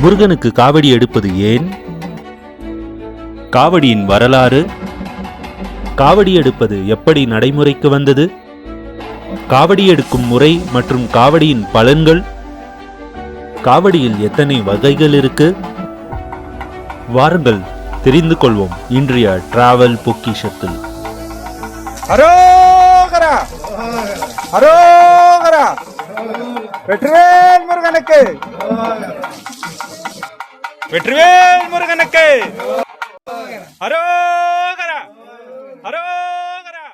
முருகனுக்கு காவடி எடுப்பது ஏன்? காவடியின் வரலாறு? காவடி எடுப்பது எப்படி நடைமுறைக்கு வந்தது? காவடி எடுக்கும் முறை மற்றும் காவடியின் பலன்கள்? காவடியில் எத்தனை வகைகள் இருக்கு? வாருங்கள் தெரிந்து கொள்வோம் இன்றைய டிராவல் பொக்கிஷத்தில். அரோகரா! அரோகரா! வெற்றிவேல் முருகனுக்கு. வெற்றிவேல் முருகனுக்கு. அரோகரா அரோகரா.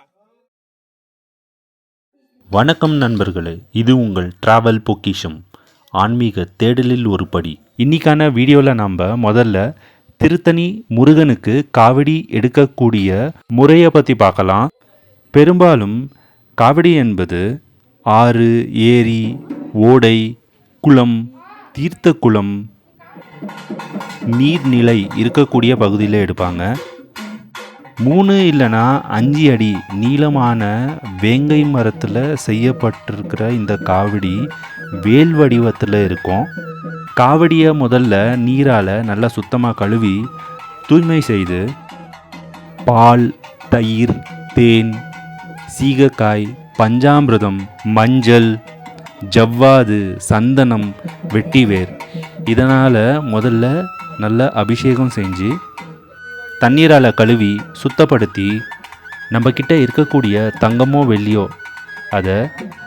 வணக்கம் நண்பர்களே இது உங்கள் டிராவல் பொக்கிஷம். ஆன்மீக தேடலில் ஒரு படி. இன்னைக்கான வீடியோவில் நாம் முதல்ல திருத்தணி முருகனுக்கு காவடி எடுக்கக்கூடிய முறையை பற்றி பார்க்கலாம். பெரும்பாலும் காவடி என்பது ஆறு ஏரி ஓடை குளம் தீர்த்த குளம் நீர்நிலை இருக்கக்கூடிய பகுதியில் எடுப்பாங்க. மூணு இல்லைனா அஞ்சு அடி நீளமான வேங்கை மரத்தில் செய்யப்பட்டிருக்கிற இந்த காவடி வேல் வடிவத்தில் இருக்கும். காவடியை முதல்ல நீரால் நல்லா சுத்தமாக கழுவி தூய்மை செய்து பால் தயிர் தேன் சீகக்காய் பஞ்சாமிரதம் மஞ்சள் ஜவ்வாது சந்தனம் வெட்டிவேர் இதனால் முதல்ல நல்ல அபிஷேகம் செஞ்சு தண்ணீரால் கழுவி சுத்தப்படுத்தி நம்மக்கிட்ட இருக்கக்கூடிய தங்கமோ வெள்ளியோ அதை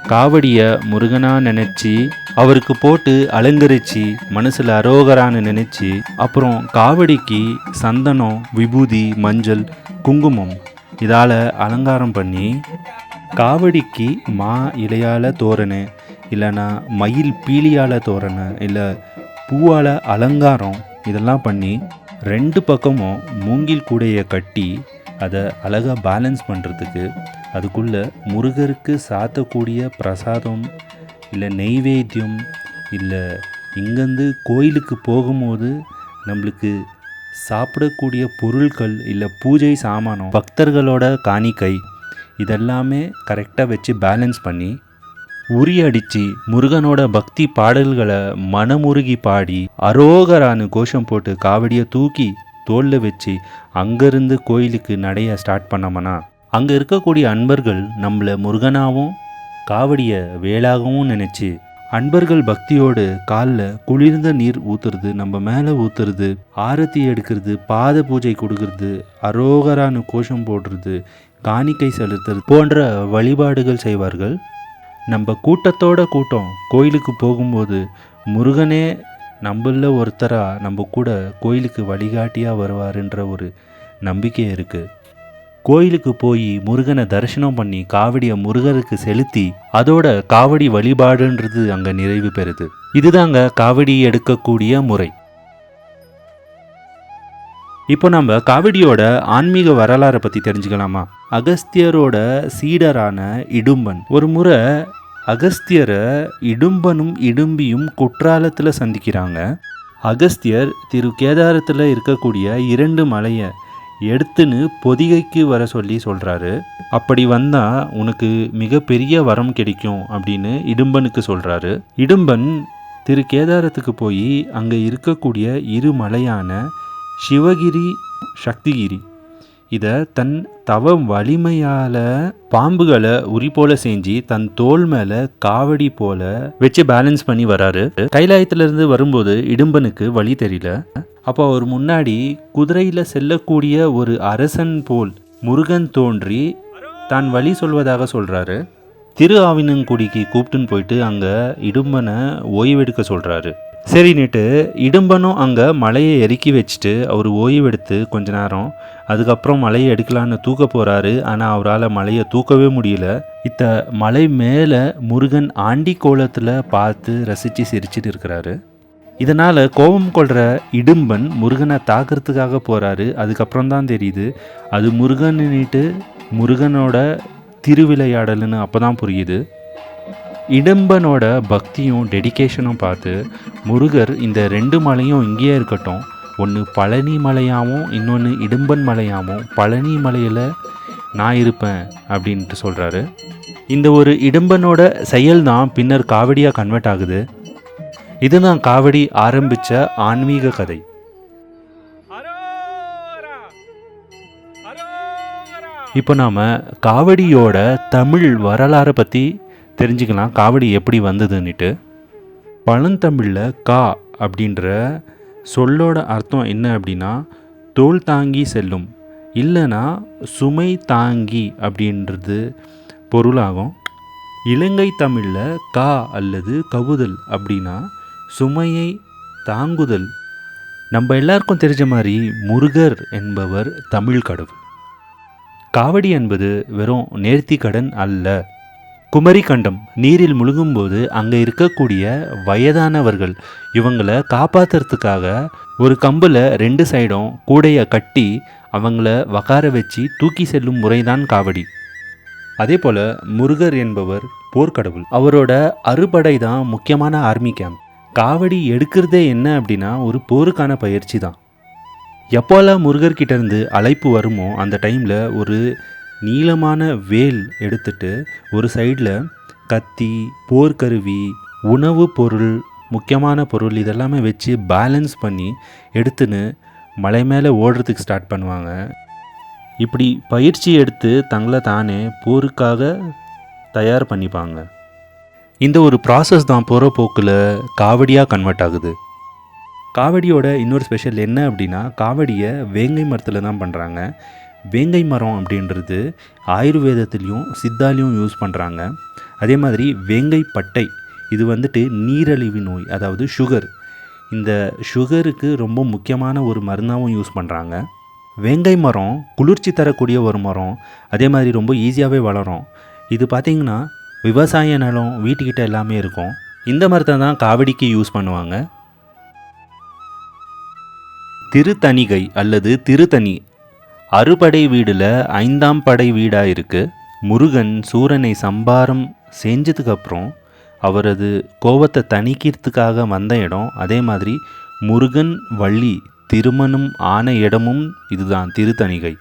காவடியை முருகனாக நினச்சி அவருக்கு போட்டு அலங்கரித்து மனசில் அரோகரான்னு நினச்சி அப்புறம் காவடிக்கு சந்தனம் விபூதி மஞ்சள் குங்குமம் இதால் அலங்காரம் பண்ணி காவடிக்கு மா இலையால் தோரணு இல்லைன்னா மயில் பீலியால் தோரணு இல்லை பூவால் அலங்காரம் இதெல்லாம் பண்ணி ரெண்டு பக்கமும் மூங்கில் கூடையை கட்டி அதை அழகாக பேலன்ஸ் பண்ணுறதுக்கு அதுக்குள்ளே முருகருக்கு சாத்தக்கூடிய பிரசாதம் இல்லை நெய்வேத்தியம் இல்லை இங்கேருந்து கோயிலுக்கு போகும்போது நம்மளுக்கு சாப்பிடக்கூடிய பொருட்கள் இல்லை பூஜை சாமானம் பக்தர்களோட காணிக்கை இதெல்லாமே கரெக்டாக வச்சு பேலன்ஸ் பண்ணி உரி அடித்து முருகனோட பக்தி பாடல்களை மனமுருகி பாடி அரோகரான்னு கோஷம் போட்டு காவடியை தூக்கி தோளில் வச்சு அங்கேருந்து கோயிலுக்கு நடைய ஸ்டார்ட் பண்ணோம்னா? அங்கே இருக்கக்கூடிய அன்பர்கள் நம்மளை முருகனாகவும் காவடியை வேளாகவும் நினச்சி அன்பர்கள் பக்தியோடு காலில் குளிர்ந்த நீர் ஊற்றுறது நம்ம மேலே ஊற்றுறது ஆரத்தி எடுக்கிறது பாத பூஜை கொடுக்கறது அரோகரான்னு கோஷம் போடுறது காணிக்கை செலுத்துறது போன்ற வழிபாடுகள் செய்வார்கள். நம்ம கூட்டத்தோட கூட்டம். கோயிலுக்கு போகும்போது முருகனே நம்மள ஒருத்தராக நம்ம கூட கோயிலுக்கு வழிகாட்டியாக வருவாருன்ற ஒரு நம்பிக்கை இருக்குது கோயிலுக்கு போய் முருகனை தரிசனம் பண்ணி காவடியை முருகருக்கு செலுத்தி அதோட காவடி வழிபாடுன்றது அங்கே நிறைவு பெறுது. இதுதாங்க காவடி எடுக்கக்கூடிய முறை. இப்போ நம்ம காவடியோட ஆன்மீக வரலாறை பற்றி தெரிஞ்சுக்கலாமா? அகஸ்தியரோட சீடரான இடும்பன். ஒரு முறை அகஸ்தியரை இடும்பனும் இடும்பியும் குற்றாலத்தில் சந்திக்கிறாங்க. அகஸ்தியர் திரு கேதாரத்தில் இருக்கக்கூடிய இரண்டு மலையை எடுத்துன்னு பொதிகைக்கு வர சொல்லி சொல்கிறாரு அப்படி வந்தால் உனக்கு மிகப்பெரிய வரம் கிடைக்கும் அப்படின்னு இடும்பனுக்கு சொல்கிறாரு இடும்பன் திரு கேதாரத்துக்கு போய் அங்கே இருக்கக்கூடிய இரு மலையான சிவகிரி சக்திகிரி. இதை தன் தவ வலிமையால் பாம்புகளை உரி போல செஞ்சு தன் தோல் மேலே காவடி போல வச்சு பேலன்ஸ் பண்ணி வராரு. கைலாயத்திலிருந்து வரும்போது இடும்பனுக்கு வழி தெரியல. அப்போ அவர் முன்னாடி குதிரையில் செல்லக்கூடிய ஒரு அரசன் போல் முருகன் தோன்றி தான் வழி சொல்வதாக சொல்கிறாரு திரு ஆவினங்குடிக்கு கூப்பிட்டுன்னு போயிட்டு அங்கே இடும்பனை ஓய்வெடுக்க சொல்கிறாரு சரின்னுட்டு இடும்பனும் அங்கே மலையை இறக்கி வச்சுட்டு அவர் ஓய்வெடுத்து கொஞ்ச நேரம் அதுக்கப்புறம் மலையை எடுக்கலான்னு தூக்க போகிறாரு ஆனால் அவரால் மலையை தூக்கவே முடியல. இத்த மலை மேலே முருகன் ஆண்டி கோலத்தில் பார்த்து ரசித்து சிரிச்சிட்டு இருக்கிறாரு. இதனால் கோபம் கொள்கிற இடும்பன் முருகனை தாக்கிறதுக்காக போகிறாரு அதுக்கப்புறம் தான் தெரியுது அது முருகன்னுட்டு முருகனோட திருவிளையாடல்னு அப்போ தான் புரியுது. இடும்பனோட பக்தியும் டெடிகேஷனும் பார்த்து முருகர் இந்த ரெண்டு மலையும் இங்கேயே இருக்கட்டும். ஒன்று பழனி மலையாகவும் இன்னொன்று இடும்பன் மலையாகவும் பழனி மலையில் நான் இருப்பேன் அப்படின்ட்டு சொல்கிறாரு இந்த ஒரு இடும்பனோட செயல் தான் பின்னர் காவடியாக கன்வெர்ட் ஆகுது. இதுதான் காவடி ஆரம்பிச்ச ஆன்மீக கதை. இப்போ நாம் காவடியோட தமிழ் வரலாறை பற்றி தெரிஞ்சுக்கலாம். காவடி எப்படி வந்ததுன்னுட்டு. பழந்தமிழில் கா அப்படின்ற சொல்லோட அர்த்தம் என்ன அப்படின்னா தோல் தாங்கி செல்லும். இல்லைன்னா சுமை தாங்கி அப்படின்றது பொருளாகும். இலங்கை தமிழில் கா அல்லது கவுதல் அப்படின்னா சுமையை தாங்குதல். நம்ம எல்லாருக்கும் தெரிஞ்ச மாதிரி முருகர் என்பவர் தமிழ் கடவுள். காவடி என்பது வெறும் நேர்த்தி கடன் அல்ல. குமரி கண்டம் நீரில் முழுகும்போது அங்கே இருக்கக்கூடிய வயதானவர்கள் இவங்களை காப்பாத்துறதுக்காக ஒரு கம்பில் ரெண்டு சைடும் கூடையை கட்டி அவங்கள வகார வச்சு தூக்கி செல்லும் முறைதான் காவடி. அதே போல் முருகர் என்பவர் போர்க்கடவுள். அவரோட அறுபடை தான் முக்கியமான ஆர்மி கேம்ப். காவடி எடுக்கிறதே என்ன அப்படின்னா ஒரு போருக்கான பயிற்சி தான். எப்போல்லாம் முருகர்கிட்டேருந்து அழைப்பு வருமோ அந்த டைமில் ஒரு நீளமான வேல் எடுத்துட்டு ஒரு சைடில் கத்தி போர்க்கருவி உணவு பொருள் முக்கியமான பொருள் இதெல்லாமே வச்சு பேலன்ஸ் பண்ணி எடுத்துன்னு மலை மேலே ஓடுறதுக்கு ஸ்டார்ட் பண்ணுவாங்க. இப்படி பயிற்சி எடுத்து தங்களை தானே போருக்காக தயார் பண்ணிப்பாங்க. இந்த ஒரு ப்ராசஸ் தான் போகிற போக்கில் காவடியாக கன்வெர்ட் ஆகுது. காவடியோட இன்னொரு ஸ்பெஷல் என்ன அப்படின்னா காவடியை வேங்கை மரத்தில் தான் பண்ணுறாங்க வேங்கை மரம் அப்படின்றது ஆயுர்வேதத்துலேயும் சித்தாலையும் யூஸ் பண்ணுறாங்க அதே மாதிரி வேங்கை பட்டை இது வந்துட்டு நீரழிவு நோய் அதாவது சுகர் இந்த சுகருக்கு ரொம்ப முக்கியமான ஒரு மருந்தாகவும் யூஸ் பண்ணுறாங்க வேங்கை மரம் குளிர்ச்சி தரக்கூடிய ஒரு மரம் அதே மாதிரி ரொம்ப ஈஸியாகவே வளரும். இது பார்த்திங்கன்னா விவசாய நிலம் வீட்டுக்கிட்ட எல்லாமே இருக்கும். இந்த மரத்தை தான் காவடிக்கு யூஸ் பண்ணுவாங்க. திருத்தணிகை அல்லது திருத்தணி அறுபடை வீடில் ஐந்தாம் படை வீடாக இருக்குது முருகன் சூரனை சம்பாரம் செஞ்சதுக்கப்புறம் அவரது கோபத்தை தணிக்கிறதுக்காக வந்த இடம். அதே மாதிரி முருகன் வள்ளி திருமணம் ஆன இடமும் இதுதான் திருத்தணிகை.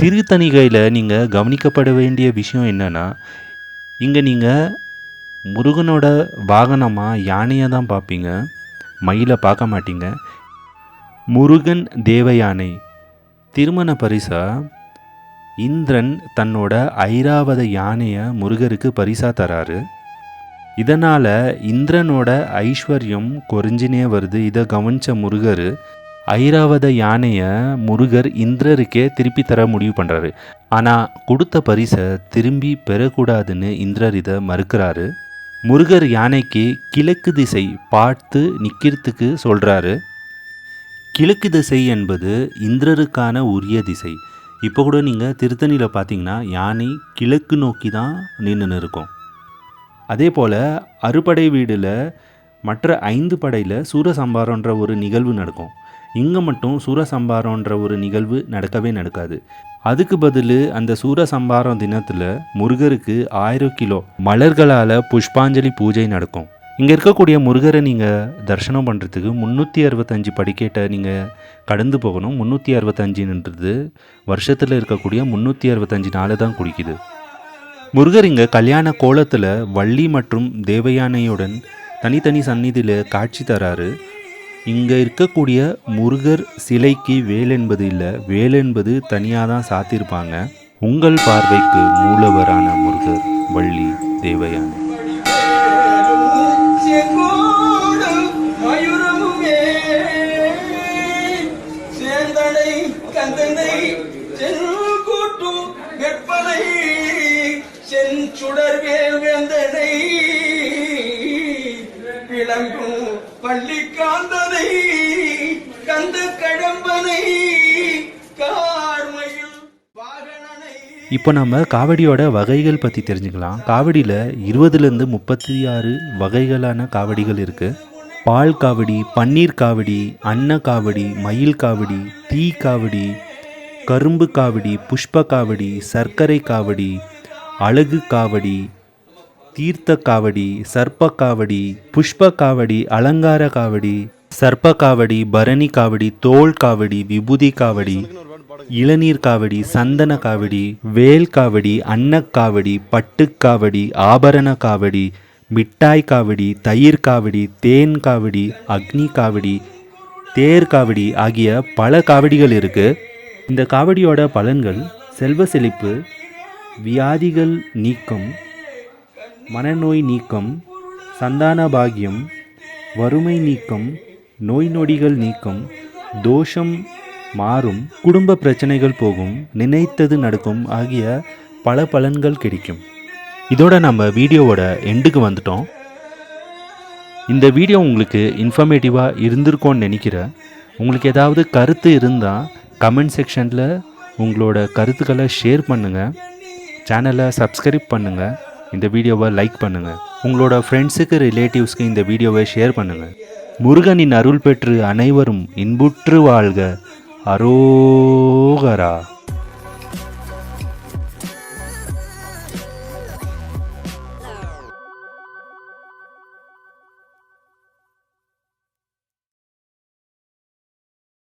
திருத்தணிகையில் நீங்கள் கவனிக்கப்பட வேண்டிய விஷயம் என்னென்னா இங்கே நீங்கள் முருகனோட வாகனமாக யானையை தான் பார்ப்பீங்க. மயிலை பார்க்க மாட்டீங்க. முருகன் தேவயானை திருமண பரிசா? இந்திரன் தன்னோட ஐராவத யானையை முருகருக்கு பரிசா தராரு. இதனால் இந்திரனோட ஐஸ்வர்யம் குறைஞ்சினே வருது. இதை கவனிச்ச முருகர் ஐராவத யானையை முருகர் இந்திரருக்கே திருப்பி தர முடிவு பண்ணுறாரு ஆனால் கொடுத்த பரிசை திரும்பி பெறக்கூடாதுன்னு இந்திரர் இதை மறுக்கிறாரு. முருகர் யானைக்கு கிழக்கு திசை பார்த்து நிற்கிறதுக்கு சொல்கிறாரு கிழக்கு திசை என்பது இந்திரருக்கான உரிய திசை. இப்போ கூட நீங்கள் திருத்தணியில் பார்த்தீங்கன்னா யானை கிழக்கு நோக்கி தான் நின்று இருக்கும். அதே போல் அறுபடை வீடில் மற்ற ஐந்து படையில் சூரசம்பாரன்ற ஒரு நிகழ்வு நடக்கும். இங்கே மட்டும் சூரசம்பாரன்ற ஒரு நிகழ்வு நடக்கவே நடக்காது. அதுக்கு பதில் அந்த சூரசம்பாரம் தினத்தில் முருகருக்கு ஆயிரம் கிலோ மலர்களால் புஷ்பாஞ்சலி பூஜை நடக்கும். இங்கே இருக்கக்கூடிய முருகரை நீங்கள் தரிசனம் பண்ணுறதுக்கு முந்நூற்றி அறுபத்தஞ்சு படிக்கேட்டை நீங்கள் கடந்து போகணும். முந்நூற்றி அறுபத்தஞ்சுன்றது வருஷத்தில் இருக்கக்கூடிய முந்நூற்றி அறுபத்தஞ்சு நாளை தான் குடிக்குது முருகர் இங்கே கல்யாண கோலத்தில் வள்ளி மற்றும் தேவயானையுடன் தனித்தனி சந்நிதியில் காட்சி தராரு. இங்கே இருக்கக்கூடிய முருகர் சிலைக்கு வேல் என்பது இல்லை வேல் என்பது தனியாக தான் சாத்தியிருப்பாங்க உங்கள் பார்வைக்கு மூலவரான முருகர் வள்ளி தேவயானை. இப்போ நம்ம காவடியோட வகைகள் பற்றி தெரிஞ்சுக்கலாம். காவடியில் இருபதுலேருந்து முப்பத்தி ஆறு வகைகளான காவடிகள் இருக்குது பால் காவடி பன்னீர் காவடி அன்ன காவடி மயில் காவடி தீ காவடி கரும்பு காவடி புஷ்ப காவடி சர்க்கரை காவடி அழகு காவடி தீர்த்த காவடி சர்ப்ப காவடி புஷ்ப காவடி அலங்கார காவடி சர்ப்ப காவடி பரணி காவடி தோல் காவடி விபூதி காவடி. இளநீர் காவடி சந்தன காவடி வேல் காவடி அன்னக்காவடி பட்டுக்காவடி ஆபரண காவடி மிட்டாய் காவடி தயிர் காவடி தேன் காவடி அக்னி காவடி தேர் காவடி ஆகிய பல காவடிகள் இருக்கு. இந்த காவடியோட பலன்கள் செல்வ செழிப்பு வியாதிகள் நீக்கம் மனநோய் நீக்கம் சந்தான பாகியம் வறுமை நீக்கம் நோய் நொடிகள் நீக்கம் தோஷம் மாறும் குடும்ப பிரச்சனைகள் போகும் நினைத்தது நடக்கும் ஆகிய பல பலன்கள் கிடைக்கும். இதோட நம்ம வீடியோவோட எண்டுக்கு வந்துட்டோம். இந்த வீடியோ உங்களுக்கு இன்ஃபர்மேட்டிவாக இருந்திருக்கோன்னு நினைக்கிறேன் உங்களுக்கு ஏதாவது கருத்து இருந்தால் கமெண்ட் செக்ஷனில் உங்களோட கருத்துக்களை ஷேர் பண்ணுங்கள் சேனலை சப்ஸ்கிரைப் பண்ணுங்கள் இந்த வீடியோவை லைக் பண்ணுங்கள் உங்களோட ஃப்ரெண்ட்ஸுக்கு ரிலேட்டிவ்ஸ்க்கு இந்த வீடியோவை ஷேர் பண்ணுங்கள் முருகனின் அருள் பெற்று அனைவரும் இன்புற்று வாழ்க. அரோகரா